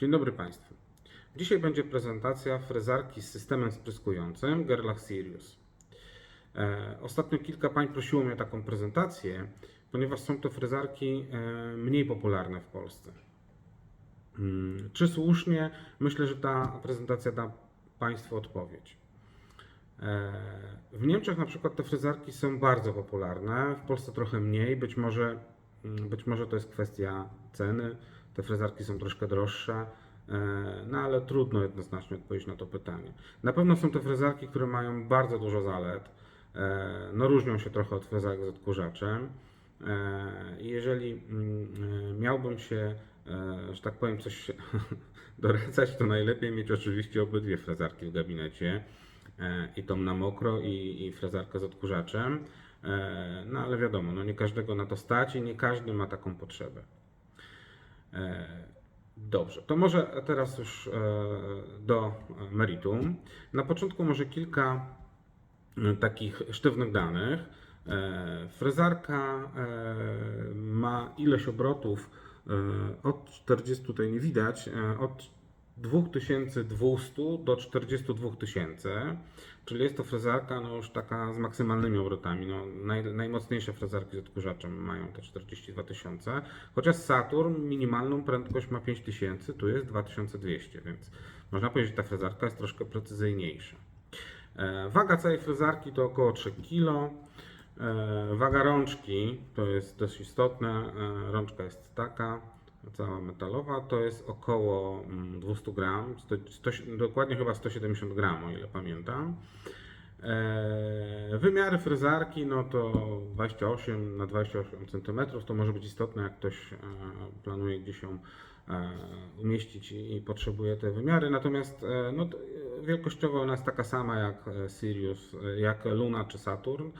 Dzień dobry Państwu. Dzisiaj będzie prezentacja frezarki z systemem spryskującym Gerlach Sirius. E, ostatnio kilka pań prosiło mnie o taką prezentację, ponieważ są to frezarki e, mniej popularne w Polsce. Mm, Czy słusznie? Myślę, że ta prezentacja da Państwu odpowiedź. E, W Niemczech na przykład te frezarki są bardzo popularne, w Polsce trochę mniej, być może, mm, być może to jest kwestia ceny, te frezarki są troszkę droższe, e, no ale trudno jednoznacznie odpowiedzieć na to pytanie. Na pewno są to frezarki, które mają bardzo dużo zalet, e, no różnią się trochę od frezarek z odkurzaczem. E, Jeżeli mm, miałbym się, że tak powiem, coś doradzać, to najlepiej mieć oczywiście obydwie frezarki w gabinecie i tą na mokro i, i frezarkę z odkurzaczem. No ale wiadomo, no nie każdego na to stać i nie każdy ma taką potrzebę. E, Dobrze, to może teraz już e, do meritum. Na początku może kilka e, takich sztywnych danych. Frezarka ma ilość obrotów od 40, tutaj nie widać, od 2200 do 42 tysięcy, czyli jest to frezarka no już taka z maksymalnymi obrotami. No, naj, najmocniejsze frezarki z odkurzaczem mają te 42 tysiące, chociaż Saturn minimalną prędkość ma 5000, tu jest 2200, więc można powiedzieć, że ta frezarka jest troszkę precyzyjniejsza. E, Waga całej frezarki to około 3 kg. E, Waga rączki to jest dość istotne. E, Rączka jest taka, cała metalowa, to jest około mm, 200 gram, 100, 100, dokładnie chyba 170 gram, o ile pamiętam. E, Wymiary frezarki no to 28 na 28 cm to może być istotne, jak ktoś e, planuje gdzieś ją e, umieścić i i potrzebuje te wymiary. Natomiast e, no, e, wielkościowo ona jest taka sama jak e, Sirius, jak Luna czy Saturn.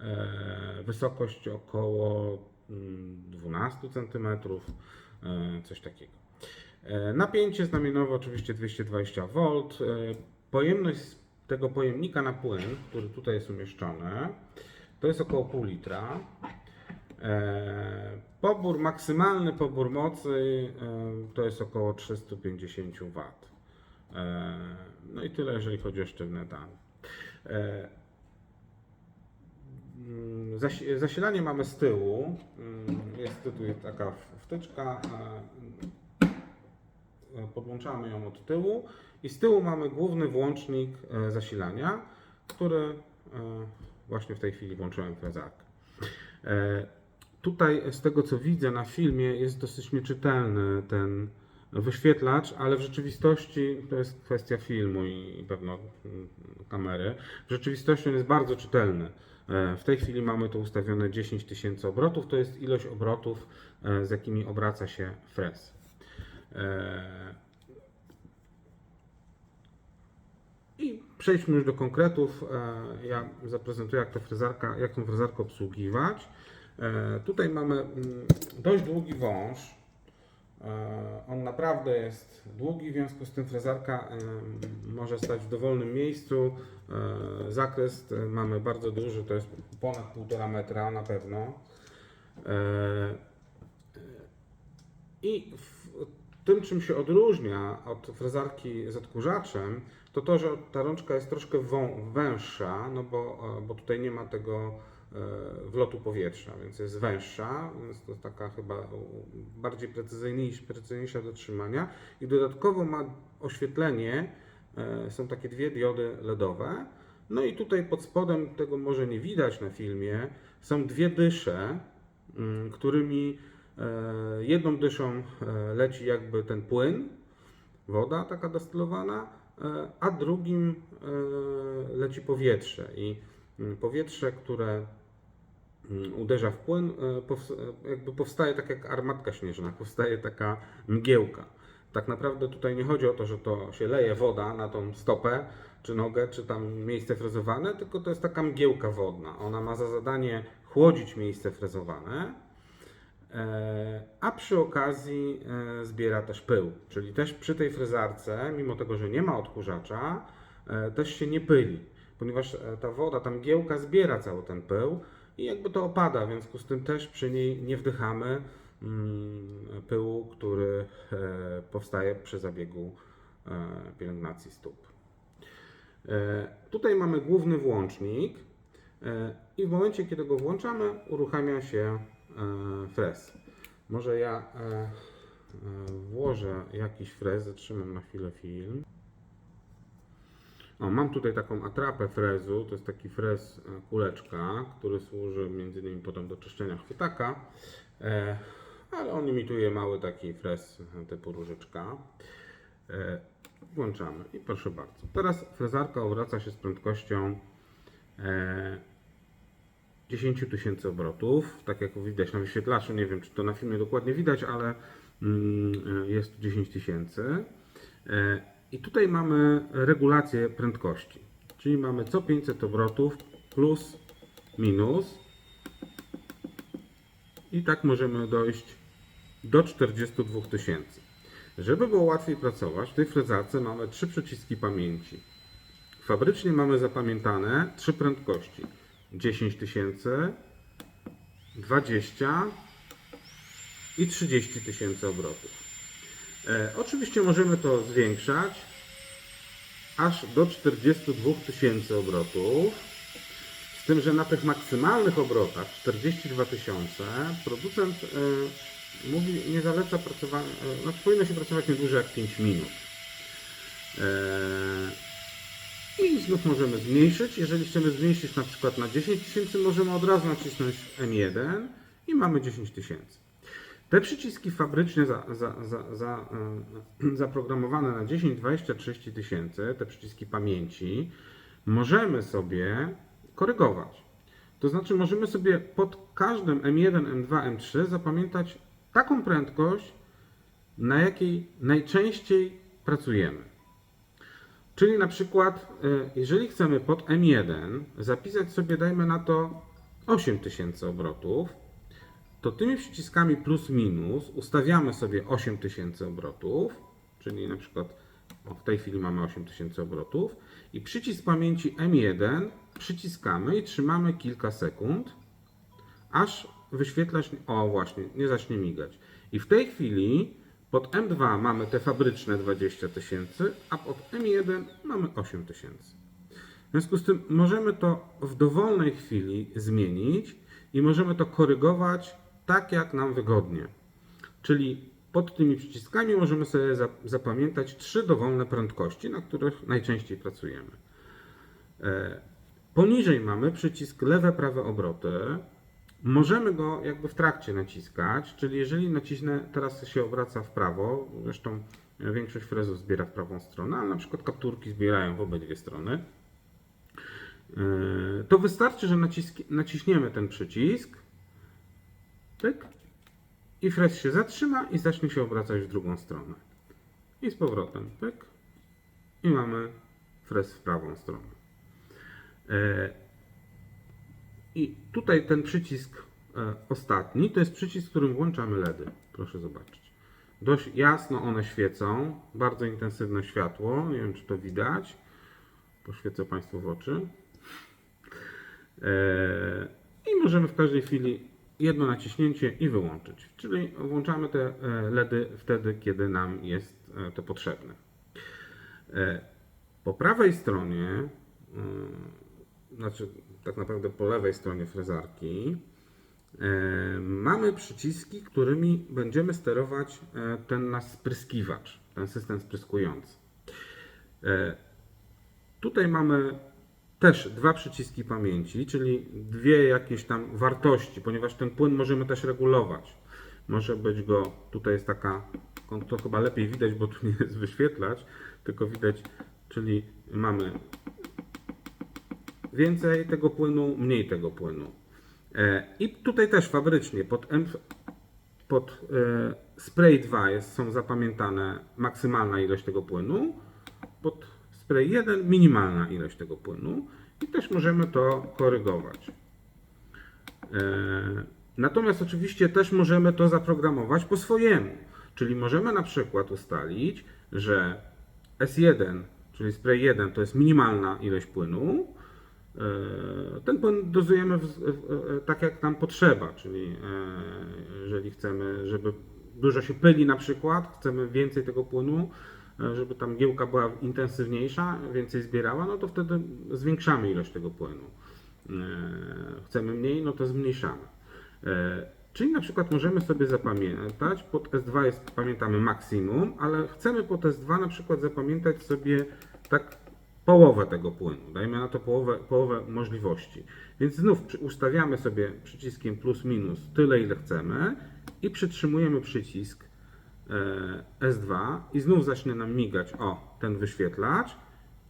E, Wysokość około mm, 12 cm, e, coś takiego. E, Napięcie znamionowe oczywiście 220 V. E, Pojemność tego pojemnika na płyn, który tutaj jest umieszczony, to jest około pół litra. E, Pobór, maksymalny pobór mocy e, to jest około 350 W. E, No i tyle, jeżeli chodzi o sztywne dane. E, mm, zasi- Zasilanie mamy z tyłu. Jest tutaj taka wtyczka. Podłączamy ją od tyłu i z tyłu mamy główny włącznik e, zasilania, który e, właśnie w tej chwili włączyłem frezarkę. E, Tutaj z tego co widzę na filmie jest dosyć nieczytelny ten wyświetlacz, ale w rzeczywistości to jest kwestia filmu i pewno mm, kamery. W rzeczywistości on jest bardzo czytelny. E, W tej chwili mamy tu ustawione 10 tysięcy obrotów. To jest ilość obrotów, e, z jakimi obraca się frez. E, I przejdźmy już do konkretów. Ja zaprezentuję, jak, ta frezarka, jak tą frezarkę obsługiwać. Tutaj mamy mm, dość długi wąż. E, On naprawdę jest długi, w związku z tym frezarka może stać w dowolnym miejscu. E, Zakres e, mamy bardzo duży, to jest ponad 1,5 metra na pewno. I tym, czym się odróżnia od frezarki z odkurzaczem, to to, że ta rączka jest troszkę węższa, no bo, bo tutaj nie ma tego wlotu powietrza, więc jest węższa, więc to taka chyba bardziej precyzyjniejsza, do trzymania. I dodatkowo ma oświetlenie, e, są takie dwie diody LEDowe, no i tutaj pod spodem, tego może nie widać na filmie, są dwie dysze, mm, którymi e, jedną dyszą e, leci jakby ten płyn, woda taka destylowana, e, a drugim e, leci powietrze. I mm, powietrze, które uderza w płyn, e, e, jakby powstaje tak jak armatka śnieżna, powstaje taka mgiełka. Tak naprawdę tutaj nie chodzi o to, że to się leje woda na tą stopę, czy nogę, czy tam miejsce frezowane, tylko to jest taka mgiełka wodna. Ona ma za zadanie chłodzić miejsce frezowane, E, a przy okazji zbiera też pył. Czyli też przy tej frezarce, mimo tego, że nie ma odkurzacza, też się nie pyli, ponieważ ta woda, ta mgiełka zbiera cały ten pył i jakby to opada, w związku z tym też przy niej nie wdychamy, mm, pyłu, który e, powstaje przy zabiegu e, pielęgnacji stóp. E, Tutaj mamy główny włącznik i w momencie, kiedy go włączamy, uruchamia się frez. Może ja włożę jakiś frez, zatrzymam na chwilę film. O, mam tutaj taką atrapę frezu, to jest taki frez e, kuleczka, który służy między innymi potem do czyszczenia chwytaka, e, ale on imituje mały taki frez e, typu różyczka. Włączamy i proszę bardzo. Teraz frezarka obraca się z prędkością e, 10 tysięcy obrotów, tak jak widać na wyświetlaczu, nie wiem czy to na filmie dokładnie widać, ale mm, jest tu 10 tysięcy. I tutaj mamy regulację prędkości, czyli mamy co 500 obrotów plus minus i tak możemy dojść do 42 tysięcy. Żeby było łatwiej pracować, w tej frezarce mamy trzy przyciski pamięci. Fabrycznie mamy zapamiętane trzy prędkości. 10 tysięcy, 20 i 30 tysięcy obrotów. E, oczywiście możemy to zwiększać aż do 42 tysięcy obrotów. Z tym, że na tych maksymalnych obrotach 42 tysiące producent e, mówi, nie zaleca pracowania, e, znaczy powinno się pracować nie dłużej jak 5 minut. I znów możemy zmniejszyć. Jeżeli chcemy zmniejszyć na przykład na 10 tysięcy, możemy od razu nacisnąć M1 i mamy 10 tysięcy. Te przyciski fabrycznie za, za, za, za, e, zaprogramowane na 10, 20, 30 tysięcy, te przyciski pamięci, możemy sobie korygować. To znaczy możemy sobie pod każdym M1, M2, M3 zapamiętać taką prędkość, na jakiej najczęściej pracujemy. Czyli na przykład, y, jeżeli chcemy pod M1 zapisać sobie, dajmy na to 8000 obrotów, to tymi przyciskami plus minus ustawiamy sobie 8000 obrotów, czyli na przykład o, w tej chwili mamy 8000 obrotów i przycisk pamięci M1 przyciskamy i trzymamy kilka sekund, aż wyświetlać, o właśnie, nie zacznie migać. I w tej chwili pod M2 mamy te fabryczne 20 tysięcy, a pod M1 mamy 8 tysięcy. W związku z tym możemy to w dowolnej chwili zmienić i możemy to korygować tak, jak nam wygodnie. Czyli pod tymi przyciskami możemy sobie za- zapamiętać trzy dowolne prędkości, na których najczęściej pracujemy. E, Poniżej mamy przycisk lewe, prawe obroty. Możemy go jakby w trakcie naciskać, czyli jeżeli nacisnę, teraz się obraca w prawo, zresztą większość frezów zbiera w prawą stronę, ale na przykład kapturki zbierają w obydwie strony, Yy, to wystarczy, że naciśniemy ten przycisk, i frez się zatrzyma i zacznie się obracać w drugą stronę. I z powrotem, i mamy frez w prawą stronę. Yy, i tutaj ten przycisk e, ostatni to jest przycisk, którym włączamy LEDy. Proszę zobaczyć. Dość jasno one świecą, bardzo intensywne światło. Nie wiem, czy to widać. Poświecę Państwu w oczy. E, I możemy w każdej chwili jedno naciśnięcie i wyłączyć. Czyli włączamy te e, LEDy wtedy, kiedy nam jest e, to potrzebne. E, Po prawej stronie, znaczy tak naprawdę po lewej stronie frezarki, mamy przyciski, którymi będziemy sterować ten nasz spryskiwacz, ten system spryskujący. Tutaj mamy też dwa przyciski pamięci, czyli dwie jakieś tam wartości, ponieważ ten płyn możemy też regulować. Może być go, tutaj jest taka, to chyba lepiej widać, bo tu nie jest wyświetlać, tylko widać, czyli mamy więcej tego płynu, mniej tego płynu. E, I tutaj też fabrycznie pod, pod e, spray 2 jest, są zapamiętane maksymalna ilość tego płynu, pod spray 1 minimalna ilość tego płynu i też możemy to korygować. E, Natomiast oczywiście też możemy to zaprogramować po swojemu. Czyli możemy na przykład ustalić, że S1, czyli spray 1 to jest minimalna ilość płynu, E, Ten płyn dozujemy w, tak jak nam potrzeba, czyli e, jeżeli chcemy, żeby dużo się pyli na przykład, chcemy więcej tego płynu, żeby tam giełka była intensywniejsza, więcej zbierała, no to wtedy zwiększamy ilość tego płynu. E, Chcemy mniej, no to zmniejszamy. E, Czyli na przykład możemy sobie zapamiętać, pod S2 jest, pamiętamy maksimum, ale chcemy pod S2 na przykład zapamiętać sobie tak połowę tego płynu, dajmy na to połowę, połowę możliwości. Więc znów ustawiamy sobie przyciskiem plus minus tyle ile chcemy i przytrzymujemy przycisk e, S2 i znów zacznie nam migać o ten wyświetlacz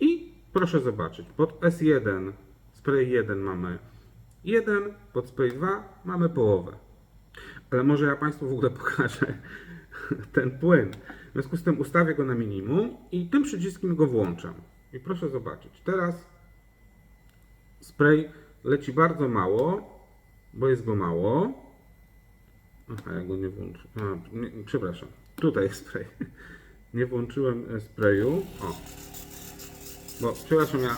i proszę zobaczyć, pod S1 spray 1 mamy 1, pod spray 2 mamy połowę. Ale może ja Państwu w ogóle pokażę ten płyn. W związku z tym ustawię go na minimum i tym przyciskiem go włączam. I proszę zobaczyć. Teraz spray leci bardzo mało, bo jest go mało. Aha, ja go nie włączę. A, nie, przepraszam. Tutaj spray. Nie włączyłem e, sprayu. O. Bo przepraszam, ja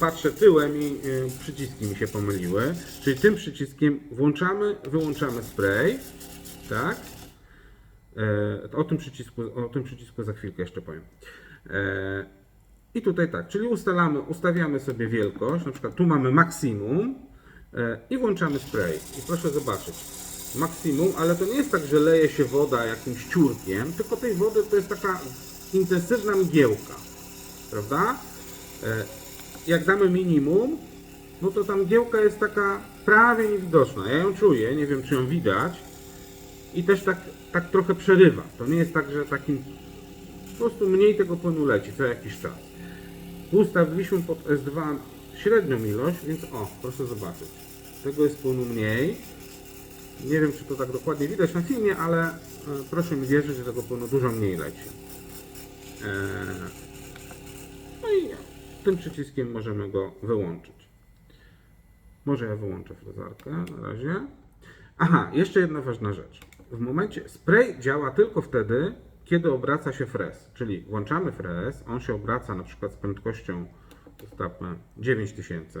patrzę tyłem i y, przyciski mi się pomyliły. Czyli tym przyciskiem włączamy, wyłączamy spray. Tak? E, o, tym przycisku, o tym przycisku za chwilkę jeszcze powiem. E, I tutaj tak, czyli ustalamy, ustawiamy sobie wielkość, na przykład tu mamy maksimum e, i włączamy spray. I proszę zobaczyć, maksimum, ale to nie jest tak, że leje się woda jakimś ciurkiem, tylko tej wody to jest taka intensywna mgiełka, prawda? E, jak damy minimum, no to ta mgiełka jest taka prawie niewidoczna. Ja ją czuję, nie wiem czy ją widać. I też tak, tak trochę przerywa. To nie jest tak, że takim po prostu mniej tego płynu leci co jakiś czas. Ustawiliśmy pod S2 średnią ilość, więc o, proszę zobaczyć. Tego jest płynu mniej. Nie wiem, czy to tak dokładnie widać na filmie, ale e, proszę mi wierzyć, że tego płynu dużo mniej leci. E, no i tym przyciskiem możemy go wyłączyć. Może ja wyłączę frezarkę na razie. Aha, jeszcze jedna ważna rzecz. W momencie spray działa tylko wtedy, kiedy obraca się frez. Czyli włączamy frez, on się obraca na przykład z prędkością ustawmy 9000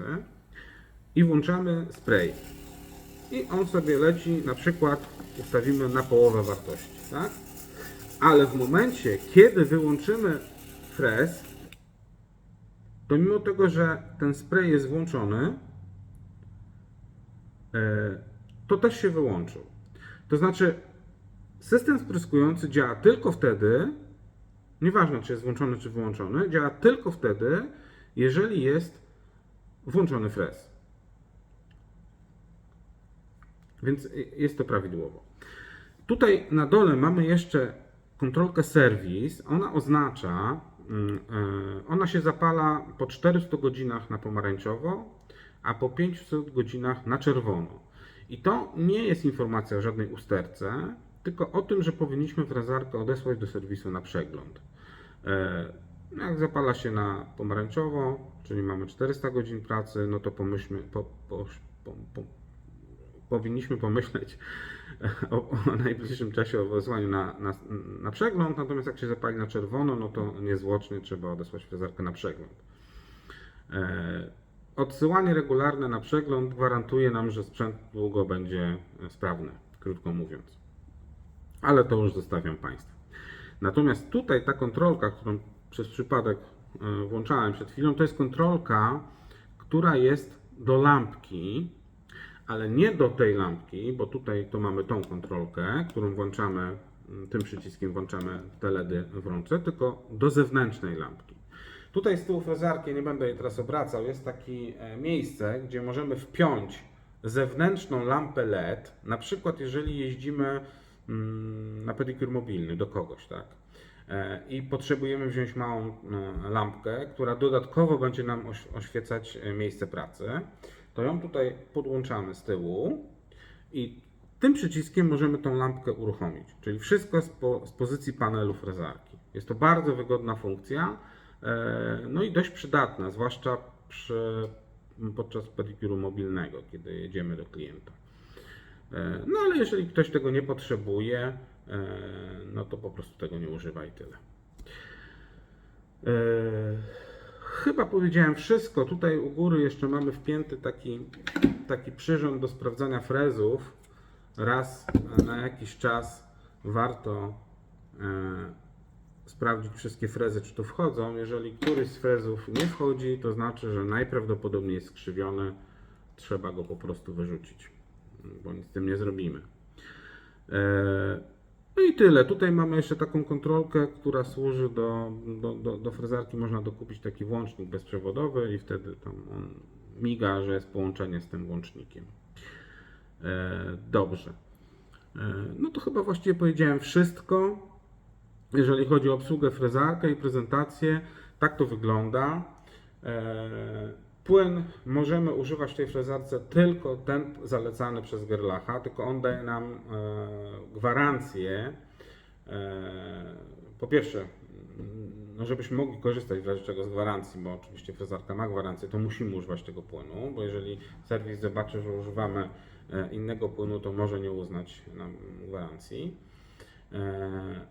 i włączamy spray. I on sobie leci, na przykład ustawimy na połowę wartości, tak? Ale w momencie, kiedy wyłączymy frez, to mimo tego, że ten spray jest włączony, e, to też się wyłączył. To znaczy, system spryskujący działa tylko wtedy, nieważne czy jest włączony czy wyłączony, działa tylko wtedy, jeżeli jest włączony frez. Więc jest to prawidłowo. Tutaj na dole mamy jeszcze kontrolkę serwis. Ona oznacza, mm, e, ona się zapala po 400 godzinach na pomarańczowo, a po 500 godzinach na czerwono. I to nie jest informacja o żadnej usterce, tylko o tym, że powinniśmy frezarkę odesłać do serwisu na przegląd. E, Jak zapala się na pomarańczowo, czyli mamy 400 godzin pracy, no to pomyślmy, po, po, po, po, powinniśmy pomyśleć o, o najbliższym czasie o wysłaniu na, na, na przegląd, natomiast jak się zapali na czerwono, no to niezwłocznie trzeba odesłać frezarkę na przegląd. E, Odsyłanie regularne na przegląd gwarantuje nam, że sprzęt długo będzie sprawny, krótko mówiąc. Ale to już zostawiam Państwu. Natomiast tutaj ta kontrolka, którą przez przypadek e, włączałem przed chwilą, to jest kontrolka, która jest do lampki, ale nie do tej lampki, bo tutaj to mamy tą kontrolkę, którą włączamy, m, tym przyciskiem włączamy te LEDy w rące, tylko do zewnętrznej lampki. Tutaj z tyłu frezarki, nie będę jej teraz obracał, jest takie miejsce, gdzie możemy wpiąć zewnętrzną lampę LED, na przykład jeżeli jeździmy mm, na pedikur mobilny do kogoś, tak? E, I potrzebujemy wziąć małą e, lampkę, która dodatkowo będzie nam oś- oświecać e, miejsce pracy. To ją tutaj podłączamy z tyłu i tym przyciskiem możemy tą lampkę uruchomić. Czyli wszystko z, po, z pozycji panelu frezarki. Jest to bardzo wygodna funkcja, e, no i dość przydatna, zwłaszcza przy, podczas pedikuru mobilnego, kiedy jedziemy do klienta. E, No ale jeżeli ktoś tego nie potrzebuje, e, no to po prostu tego nie używa i tyle. Chyba powiedziałem wszystko. Tutaj u góry jeszcze mamy wpięty taki, taki przyrząd do sprawdzania frezów. Raz na jakiś czas warto e, sprawdzić wszystkie frezy, czy tu wchodzą. Jeżeli któryś z frezów nie wchodzi, to znaczy, że najprawdopodobniej jest skrzywiony. Trzeba go po prostu wyrzucić, bo nic z tym nie zrobimy. E, No i tyle. Tutaj mamy jeszcze taką kontrolkę, która służy do, do, do, do frezarki. Można dokupić taki włącznik bezprzewodowy i wtedy tam on miga, że jest połączenie z tym włącznikiem. E, Dobrze. E, No to chyba właściwie powiedziałem wszystko. Jeżeli chodzi o obsługę frezarkę i prezentację, tak to wygląda. Płyn możemy używać w tej frezarce tylko ten zalecany przez Gerlacha, tylko on daje nam e, gwarancję. E, po pierwsze, no żebyśmy mogli korzystać w razie czego z gwarancji, bo oczywiście frezarka ma gwarancję, to musimy używać tego płynu, bo jeżeli serwis zobaczy, że używamy e, innego płynu, to może nie uznać nam gwarancji.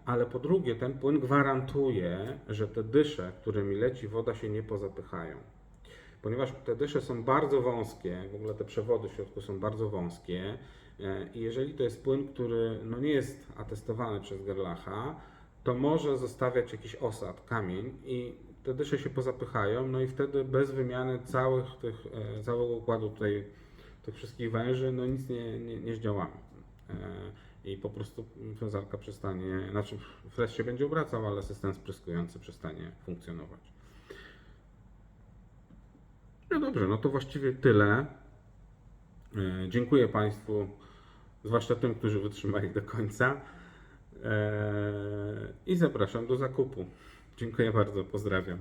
Ale po drugie, ten płyn gwarantuje, że te dysze, którymi leci woda, się nie pozapychają. Ponieważ te dysze są bardzo wąskie, w ogóle te przewody w środku są bardzo wąskie e, i jeżeli to jest płyn, który no nie jest atestowany przez Gerlacha, to może zostawiać jakiś osad, kamień i te dysze się pozapychają, no i wtedy bez wymiany całych tych, e, całego układu tutaj, tych wszystkich węży, no nic nie, nie, nie zdziałamy. E, I po prostu frezarka przestanie, znaczy frez się będzie obracał, ale system spryskujący przestanie funkcjonować. No dobrze, no to właściwie tyle. E, Dziękuję Państwu, zwłaszcza tym, którzy wytrzymali do końca. E, I zapraszam do zakupu. Dziękuję bardzo, pozdrawiam.